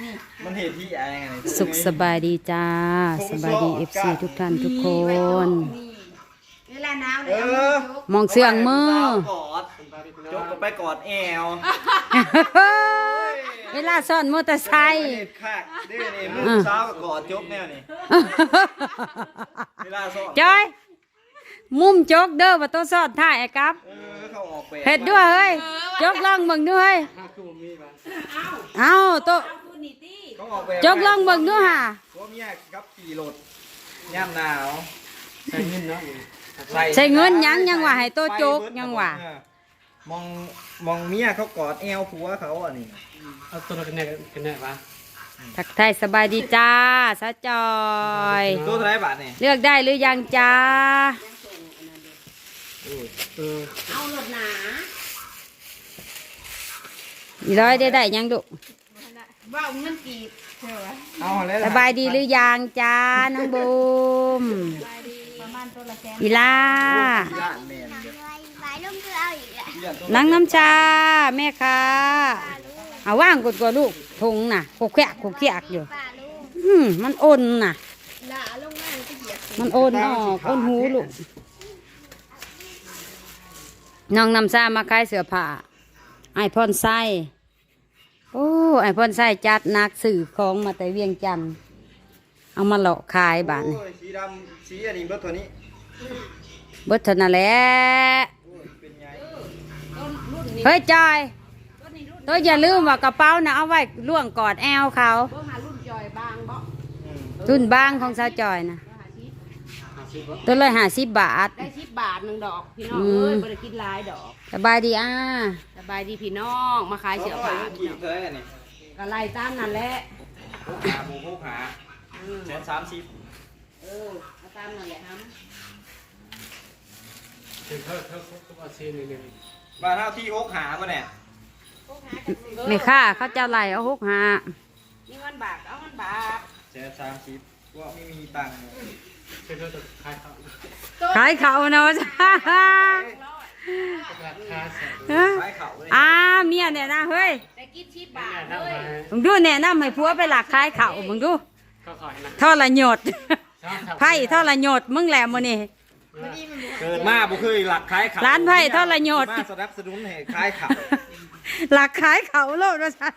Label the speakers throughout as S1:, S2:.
S1: นี่
S2: มันเห็นที่อะไรไง
S3: สุขสบายดีจ้า สบายดีเอฟซีทุกท่านทุกคน
S1: นี่เวลาหนาว
S2: เอ
S1: เลยเอา
S2: อ
S1: มาจุก
S3: มองเสื่องมือ
S2: กอดจกก็ไปกอดแอว
S3: เวลาซ่อนมอเตอร์ไซค์
S2: เห็ดคักดื้อนี่มือเช้าก็กอดจกแนวนี่เวลาสอน
S3: จอย มุมจกเด้อว่าต้องซ่อนท่ายไอ้กับ
S2: เออเขาออกแบบ
S3: เฮ็ดด้วยเฮ้ยจกลองเบิ่งด้วยเอ้าโตะ
S1: คุณนี่ ตี้
S2: เขาออกแบบ
S3: จกลองเบิ่งด้วยห่ะ
S2: พวกเมียกับขี่รถย่ำหนาว
S4: ใส่เงินเนาะ
S3: ใช้เงินหยังยังว่าให้โตะจกยังว่า
S2: เออมองมองเมียเขากอดแอวผัวเขาอะนี่
S4: เอาตัวเรากันแน่กันแน่ปะ
S3: ทักทายสบายดีจ้าสะจอย
S2: ตัวเท่าไหรบาทนี่
S3: เลือกได้หรือยังจ้า
S4: เออ
S1: เอาหลดหนา
S3: อีร้อยได้ได้ยังดุ
S1: ว่าเอาเงินกีบเถอะวะ
S2: เอาแล้ว
S3: สบายดีหรือยังจ้าน้องบูม
S1: ประมาณตัวละแสน
S3: อีลา
S2: ย่านแม่นเด้อ
S5: ไปลุ่มคือเอาอีกแหละ
S2: ย่านตัว
S3: นังน้ำชาแม่ค่ะเอาว่างกดก่อนลูกทงน่ะโคกแขกโคกแขกอยู่
S5: ป่าลูก
S3: อืมมันอ่อนน่ะ
S5: ละลงมามันก็เหยียบ
S3: มันอ่อนออกอ่อนหูลูกน้องน้ำชามาขายเสื้อผ้าไอพอนไส้ โอ้ไอพอนไส้จัดหนักสื่อของมาแต่เวียงจันทน์เอามาหลอกขายบาทนี่
S2: โอ้ยสีดำสีอันนี้รถตัวนี้
S3: เบิดเท่านั้นแหละ
S2: โอ้ยเป็นไง
S3: เฮ้ยจอยตัวอย่าลืมว่ากระเป๋านะเอาไว้ล่วงกอดแอวเขา
S1: เบิ่งหารุ่นจอยบางบ่
S3: รุ่นบางของสาวจอยนะ
S4: หาซื้อปะ
S3: ตัวละห้าสิบบาท
S1: ได้สิบบาทหนึ่งดอก พี่น้อง
S3: อืม
S1: เอ้ยบ่ได้กินหลายดอก
S3: สบายดีอ่า
S1: สบายดีพี่น้องมาขายเสื้อผ้า
S2: กี่เคยอันนี้
S1: ก็ไล่ตามนั่นแหละ
S2: หาหมูพกหาแสนสามสิบ
S1: เออเอาตามนั่นแหละครับ
S4: เป็นเท่าเท่าเท่าเอาซีนหนึ่ง
S2: บ้านเท่าที่หกหาป่ะเนี่ย
S3: ไม่ค่าเขาเจะไล่เอาหกหา
S1: นี่มันบาทเอามันบาท
S2: แสนสามสิบว่าไม่มีตังค์
S4: เป็นเท่าตัวคล้ายเขา
S3: ขายเขาเนาะจ้า
S4: ราคาแสน
S2: ขายเขาเลย
S3: อ่าเมียเนี่ยนะเฮ้ย
S1: ได้กินสิบบาท
S4: ทำ
S1: เล
S4: ไม
S1: ย
S3: มึงดูแนะนำให้ผัวไปหลักขายเขามึงดู
S4: ก็ขายนะ
S3: ทอละหยดไพ่ทอละหยดมึงแหละมื้อนี่
S2: เกิดมาบุเคยหลักขายเขา
S3: ร้านไผ่ทอดละหยด
S2: มาสนับสนุนให้ขายเขา
S3: หลักขายเขาโลดว่าซั่น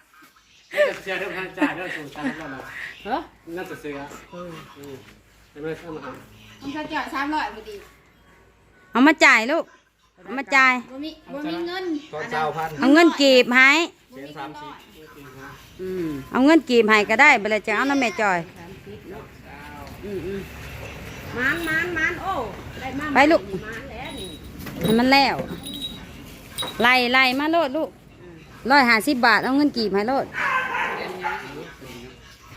S4: เสียเรื่องทางจ่ายเรื่องสูงจ่ายเรื่องอะไร
S1: เฮ้อ
S4: น่าจะซื้อไม่ได้เข้ามา
S1: มันจะจ่ายสามร้อยพอดี
S3: เอามาจ่ายลูก เอามาจ่าย
S1: บ่มีบ่มีเงิน
S2: ตอนเช้าพัน
S3: เอาเงินกีบให้
S2: แสนสามสิบ
S3: อืมเอาเงินกีบให้ก็ได้ไปเลยจะเอาน้ำแม่จอย
S1: อืมอืมมานมานมานโอ้ได้มา
S3: ไปลูก
S1: มานแล้วนี่
S3: ให้มันแล้วไล่ไล่มาโลดลูกร้อยห้าสิบบาทเอาเงินกีบให้โลด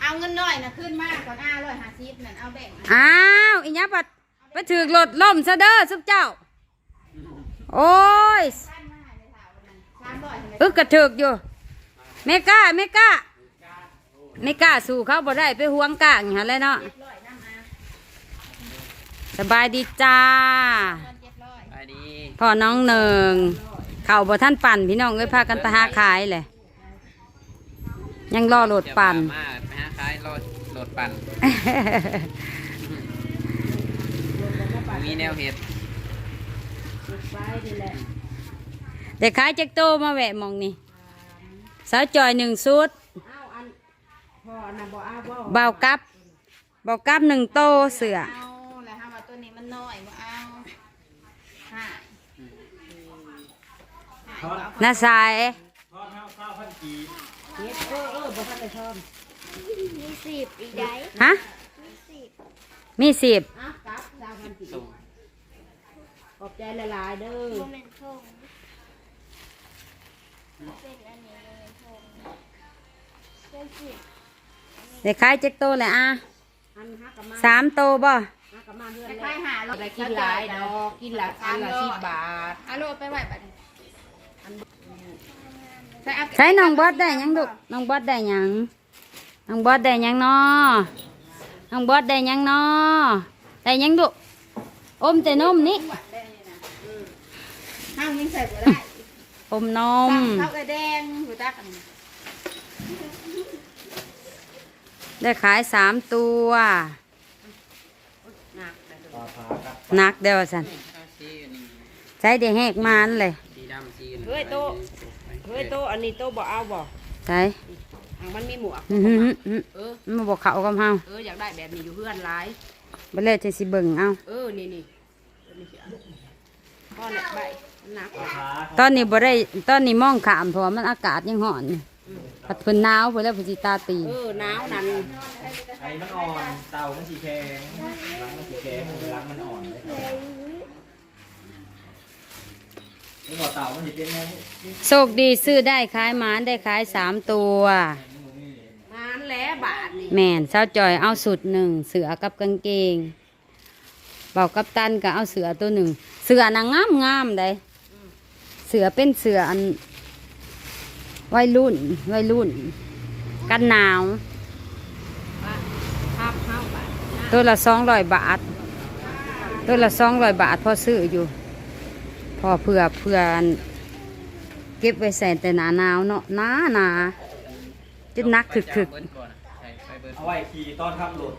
S1: เอาเงินน้อยนะขึ้นมากกว่าห้าร้อยห้าสิบนั่นเอาแบ่ง
S3: อ้าวอีหยังปัดไปถือรถล่มซะเด้อสุกเจ้า โอ้ย
S1: สามร้อยเห็นไหม
S3: อึกกระถึกอยู่เมก้าเมก้าเมก้าสู่เขาบ่ได้ไปห่วงกลางอย่างนั้นเลยเนาะ
S1: ร้อยน้ำมา
S3: สบายดีจ้า
S1: เงินเจ็ดร้อย
S2: ไปดี
S3: พ่อน้องหนึ่งเข่าบ่ท่านปั่นพี่น้องเอ้ยพากันไปหาขายเลยยังรอโหลดปั่น
S6: มาไปหาขายรถรถปั่นมีแนวเห็ด
S1: ไปนี่แหละ
S3: เด็กขายเจ๊กโตมาแวะหมองนี่สาวจอยหนึ่งชุด
S1: เอาอันพอนะบ่เอาบ่
S3: เบากับเบากับหนึ่งโตเสือ
S1: เอาแล้วฮะว่าตัวนี้มันน้อยบ่เอาห้า
S3: น้าสาย
S1: เฮ็ดเออเออบ่ทันได้ทอม
S5: มีสิบอีกได้
S3: ฮะ
S5: มีสิบ
S3: มีสิบ
S1: อะกลับสามพันกี่ขอบใจหลายๆเด้อ
S5: โม เมนทงเป็นอันนี้โมเมนทงเป็นสิบ
S3: เด็กขายเจ๊กโตเลยอะ
S1: อันฮักกับมา
S3: สามโตบ่
S1: ฮักกับมาเพื่อนเลยหาเราได้กินหลายดอกกินหลายอันละสิบบาทฮัลโหลไปไหวบัดนี้ใส่เอา
S3: ใช้น้องบอสได้หยังลูกน้องบอสได้หยังน้องบอสได้หยังน้อน้องบอสได้หยังน้อได้หยังลูกอมแต่นมนี่
S1: ห้างยิงใส่บ่ได้
S3: อมนม
S1: ข้าวกระแดงหูตักอันนี้
S3: ได้ขายสามตัว
S2: ปลาผากับ
S3: หนักเดียวสัน
S6: ข้าวซีอันนี้
S3: ใช้เดียแหกมันเลย
S6: สีดำสี
S1: เฮ้ยโตเฮ้ยโตอันนี้โตบ่เอาบ่
S3: ใช้
S1: อะมันมีหมวก
S3: อื้อหือหือ
S1: เออ
S3: มันบอกเขากับเฮา
S1: เอออยากได้แบบนี้อยู่เพื่อนหลาย
S3: บ่เลยจะสิเบิ่งเอา
S1: เออนี่นี่ตัวนี้สิเอาพ่อเนี่ยใบ มันหนัก
S2: ปลาผา
S3: ตอนนี้บ่ได้ตอนนี้มองขามเพราะว่ามันอากาศยังร้อนอยู่พัดเพิ่นหนาวเพิ่นแล้วเพิ่นสิตาตี
S1: เออหนาวนั่น
S2: ไอ้มันอ่อนเต่ามันสีแข็งหลังมันสีแข็งหลังมันอ่อนเลยครับนี่บอกเต่ามันสีเป็นไง
S3: โชคดีซื้อได้ขายหมานได้ขายสามตัว
S1: มานแล้วบาทนี่
S3: แม่นเช้าจอยเอาสุดหนึ่งเสือกับกางเกงเบากับตันก็เอาเสือตัวหนึ่งเสือนางงามงามๆได้ เสือเป็นเสืออันวัยรุ่นวัยรุ่น กันหนาว
S1: ภาพเข้าบาท
S3: ตัวละสองร้อยบาท ตัวละสองร้อยบาทพอซื้ออยู่ พอเผื่อเผื่ออันเก็บไว้ใส่แต่หนาหนาวเนาะหนาหนาจนนักถึกถึก
S6: เบิ้ลก่อนใส่ไปเบิ้ล
S2: เอาไว้ขี่ตอนขับรถ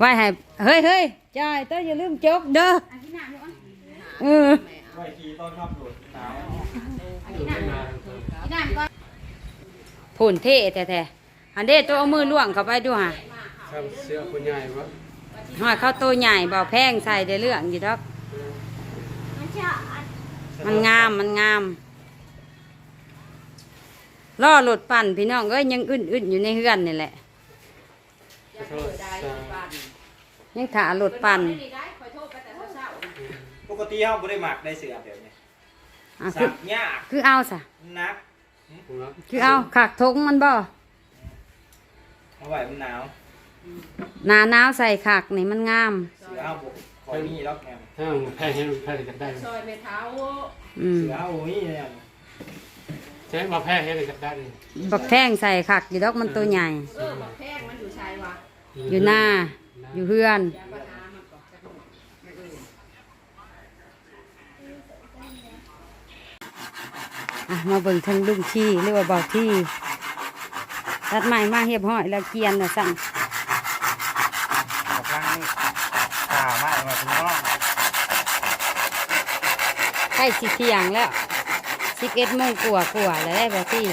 S3: ไว้ให้เฮ้ยเฮ้ยจอยเต้ยอย่าลืมจกเด้อเออ
S2: ไว้ขี่ตอนขับรถหนาว
S4: ดูไม่นาน
S1: พี่น้ำก็
S3: ผุนเท่แท้ๆอันเด้ตัวเอามือล่วงเข้าไปดูฮะ
S4: ครับเสื้อคุณใหญ่ปะ
S3: หอยเข้าตัวใหญ่เบาแพงใส่ได้เรื่องอยู่ดอก
S5: มันจะอัด
S3: มันงามมันงามล่อหลุดปั่นพี่น้องเอ้ยยังอึนอึนๆอยู่ในเฮือนนี่แหละ
S4: โทษจ้า
S3: ยังถาหลุดปั่น
S2: กติเขาไม่ได้หมักได้เสือแบบนี้
S3: อะ
S2: สั
S3: คือก
S2: ยาก
S3: คือเอาซะ
S2: นัก
S4: หัว
S3: คือเอาขากทงมันบ่
S2: เอาไว้มันหนาว
S3: หนาหนาวใส่ขากนี่มันงาม
S2: เสือเอาบุกคอยมีล็อกแอม
S4: ถ้าแพ้ให้แพ้จะได้
S1: ๆซอยเมท้า
S3: อืม
S2: เสือเอาบุมีเนี่ย
S4: ใช่มาแพ้ให้จะได้
S3: บักแพงใส่ขากอยู่ดอกมันตัวใหญ่
S1: เออบอกแพงมันอยู่ชายวะ
S3: อยู่หน้า อยู่เฮือน
S1: ยาปัญหามันก็จะหมด
S3: อะมาเบิ่งทางลุงที่หรือว่าเบาที่ตัดไม้มาเรียบร้อยแล้วเกียนนะสั่ง
S2: กำลังตามากมาพี่น้อง
S3: ใกล้สิเที่ยงแล้วสิบเอ็ดโมงกว่ากว่าแล้วได้เบาที่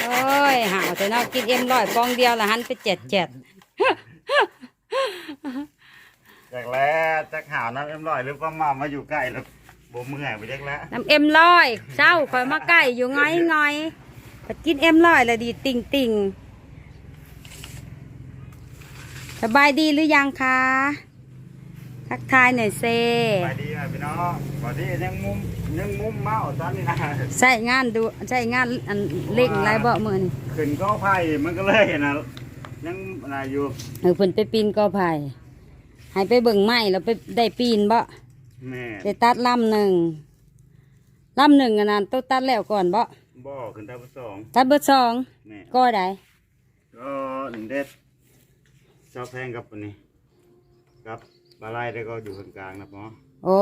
S3: โอ้ยหาวแต่เนอกกินเอ็มร้อยปองเดียวละหันไปเจ็ดเจ็ด
S7: จากแล้ว จากหาวน้ำเอ็มลอยหรือว่ามามาอยู่ใกล้แล้วบ่เมื่อยไปจากแล้ว
S3: น้ำเอ็มร้อยเช้าคอยมาใกล้อยู่ไงไงก็กินเอ็มร้อยเลยดีติ่งติ่งสบายดีหรือยังคะทักทายหน่อยเซ
S7: ไปดีไหมพี่น้องบอดียังมุมยังมุมเมาตอนนี้นะ
S3: ใช่งานดูใช่งานอันเล่งไรเบามือนี่
S7: ขึ้นก็ไผ่มันก็เลยนะยังอะไรอยู่
S3: เออเพิ่นไปปีนกอไผ่ ให้ไปเบิ่งไม้แล้วไปได้ปีนบ่
S7: แม่
S3: ได้ตัดลำหนึ่งลำหนึ่งอันนั้นต้องตัดแล้วก่อนบ่
S7: บ่อขึ้นทับสอง
S3: ตัดเบิดสอง
S7: แม่
S3: ก็ได้
S7: ก็หนึ่งเด็ดชอบแพงกับอันนี้กับปลาไหลได้ก็อยู่กลางๆนะพ่อ
S3: โอ้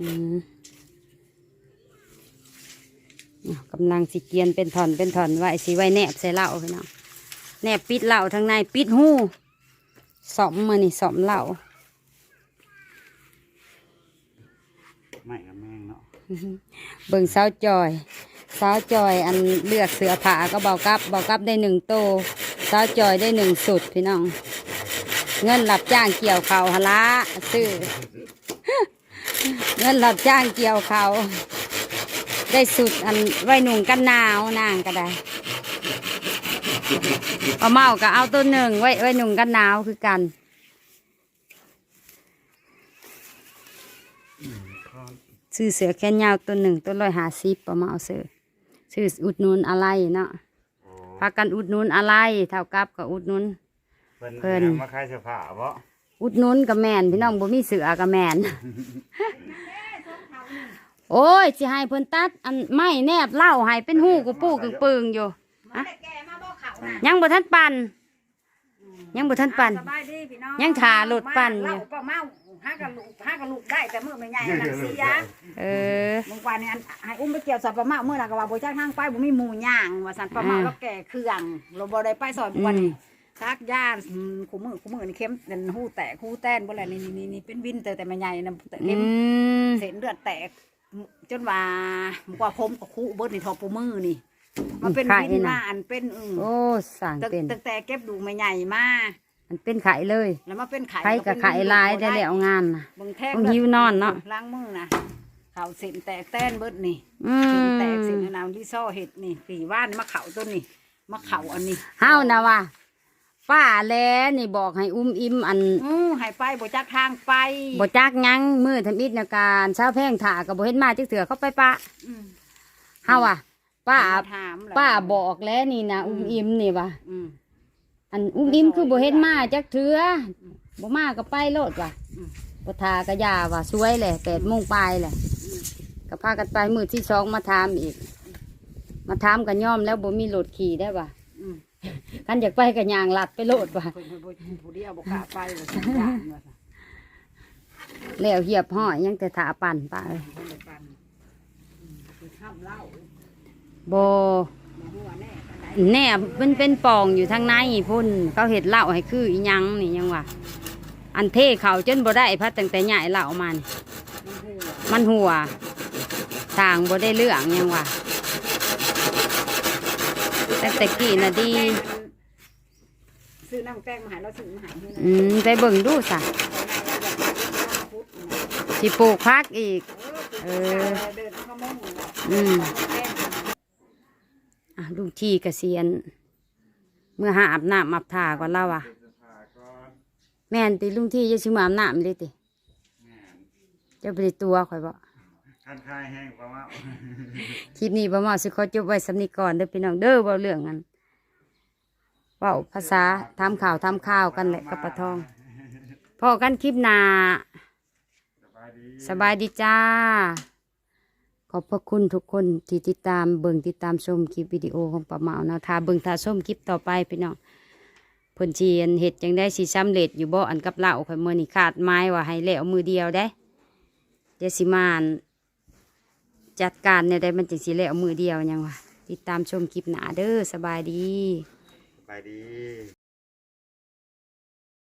S3: อืมอะกำลังสิเกียนเป็นถอนเป็นถอนไว้สิไว้แนบใส่เหล้าพี่น้องแนบปิดเหล้าทางในปิดหู สอมมือนี่สอมเหล้า
S7: ไม่กับแม่งเนาะ
S3: เบิ่งสาวจอยสาวจอยอันเลือกเสื้อผ้าก็เบากับเบากับได้หนึ่งโตสาวจอยได้หนึ่งสุดพี่น้อง เงินรับจ้างเกี่ยวเขาวหนละซื้อเงินรับจ้างเกี่ยวเขาวได้สุดอันไว้หนุ่งกันหนาวนางก็ได้ เอาเมาก็เอาตัวหนึ่งไว้ไว้หนุ่งกันหนาวคือกันซื้อเสือแขนยาวตัวหนึ่งตัวร้อยห้าสิบประมาณเอาซื้อซื้ออุดหนุนอะไรเนาะพากันอุดหนุนอะไรเท่ากับกับอุดหนุน
S7: เพิ่น
S3: เพิ่น
S7: มาขายเสื้อผ้าเพราะ
S3: อุดหนุนกับแมนพี่น้องบ่มีเสือกับแมนโอ้ยสิให้เพิ่นตัดอันไม้แนบเหล่าให้เป็นหูกระปูกระปึงอยู่อะ ยังบ่ทันปั่นยังบ่ทันปั่น
S8: สบายดีพี่น้อง
S3: ยังถ่ารถปั่นอยู่
S8: เล่าเปล่าเมาห้ากะลูกห้ากะลูกได้แต่มื้อไม่ใหญ่นังเสีย
S3: เออ
S8: เมื่อวานนี้อันให้อุ้มไปเกี่ยวสับปะเมาเมื่อน่ะก็ว่าบ่จักทางไปบ่มีหมู่ย่างว่าซั่นปะเมา
S3: อ่า
S8: แล้วแก่เครื่องเราบ่ได้ไปซอยบ่วันนี้ซักย่านอืมคู่มือคู่มือนี่เข้มเป็นหูแตกหูแต้นบ่แหละนี่นี่นี่เป็นวินแต่แต่ไม่ใหญ่นะแต่
S3: อื
S8: เข็ม
S3: ม
S8: เส้นเลือดแตกจนว่ามันกว่าคมกับคู่เบิดนี่ทอปูมือนี่ มันเป็นวินมาอันเป็นอือ
S3: โอ้สั่ง
S8: ตั้ง
S3: เป็น
S8: ตั้งแต่เก็บดูไม่ใหญ่มา
S3: มันเป็นไข่เลย
S8: แล้วมาเป็นไข่
S3: ไข่กับไข่ลายได้แล้วงานน่ะ
S8: เบิ่งแทง
S3: บางหิวนอนเนาะ
S8: ล้างมือนะเข่าเส้นแตกแต้นเบิดนี่
S3: อื
S8: เส้น
S3: ม
S8: แตกเส้นนาวที่ซ่อเห็ดนี่ฝีว่านมะเข่าต้นนี่มะเข่าอันนี้
S3: เฮานะว่าป้าแลนี่บอกให้อุ้มอิ่มอัน
S8: อือให้ไปบ่จักทางไป
S3: บ่จักหยังมือทำอิฐนาการเช้าแพงถ่าก็บ่เห็นมาจักเถื่อเขาไปปะ
S8: อืม
S3: เฮาอะ ป้า
S8: มาถามแล้ว
S3: ป้าบอกแล้วนี่นะอุ้มอิ่มนี่ว่า
S8: อืม
S3: อันอุ้มอิ่มคือบ่เห็นมาจักเถื่อบ่มาก็ไปโลดว่ะ
S8: อืม
S3: บ่ทาก็ยาว่าสวยแหละ8โมงปลายแหละก็พากันไปมื้อที่สองมาถามอีก มาถามกันย่อมแล้วบ่มีรถขี่ได้ว่ะ
S8: อืม
S3: กันอยากไปก็ย่างลัดไปโลดว่ะ
S8: เพิ่นเพิ่นบ่ผู้เดียวบ่กล้าไปว่าสัญญาณว่าซั่น
S3: แล้วเหียบห้อยยังแต่ถาปั่นไป
S8: เพิ่นได้ปันอืมคือข้ามเหล้า
S3: โบ
S8: บ่ฮู้ว่าแน่ปานใด
S3: แน่มันเป็นปองอยู่ทางในพุ่นเขาเห็ดเหล้าให้คืออีหยังนี่ยังว่าอันเทเขาจนบ่ได้พัดตั้งแต่ใหญ่เหล้ามัน
S8: มันฮู้ว่า
S3: มันหัวทางบ่ได้เรื่องยังว่าแต่แต่กี้น่ะดี
S8: ซื้อน้ำแป้งมาใหาเราซื้อมาใหาให้นะ
S3: อืมไปเบิ่งดูซะสิปลูกพักอีก
S8: เออเดินเข้ามุ่ง
S3: อืมอะ ลุงทีเกษียณเมื่อหาอาบน้ำอาบท่าก่อนเล่าอะ แม่นติลุงที่จะชิมาอาบน้ำเลยติเจะไปได้ตัวข่อยบ่
S7: คันคายแห้งประมาณ
S3: คลิปนี้บ่มาสิขอจบไว้สำนีก่อนเด้อพี่น้องเด้อเว้าเรื่องกันเว้าภาษาทำข่าวทำข่าวกันแหละกับปะทองพอกันคลิปหน้า
S7: สบายดี
S3: สบายดีจ้า ขอบพระคุณทุกคนที่ติดตามเบิ่งติดตามชมคลิปวิดีโอของป้าเมานะถ้าเบิ่งถ้าชมคลิปต่อไปพี่น้องพิ่นสิอันเฮ็ดจังได้สิสำเร็จอยู่บ่อันกับเหล่าข่อยมือนี้ขาดไม้ว่าให้แล้วมือเดียวได้เดี๋ยวสิมานจัดการเนี่ยได้มันจังสิแล้วมือเดียวยังวะติดตามชมคลิปหนาเด้อสบายดี
S7: สบายดี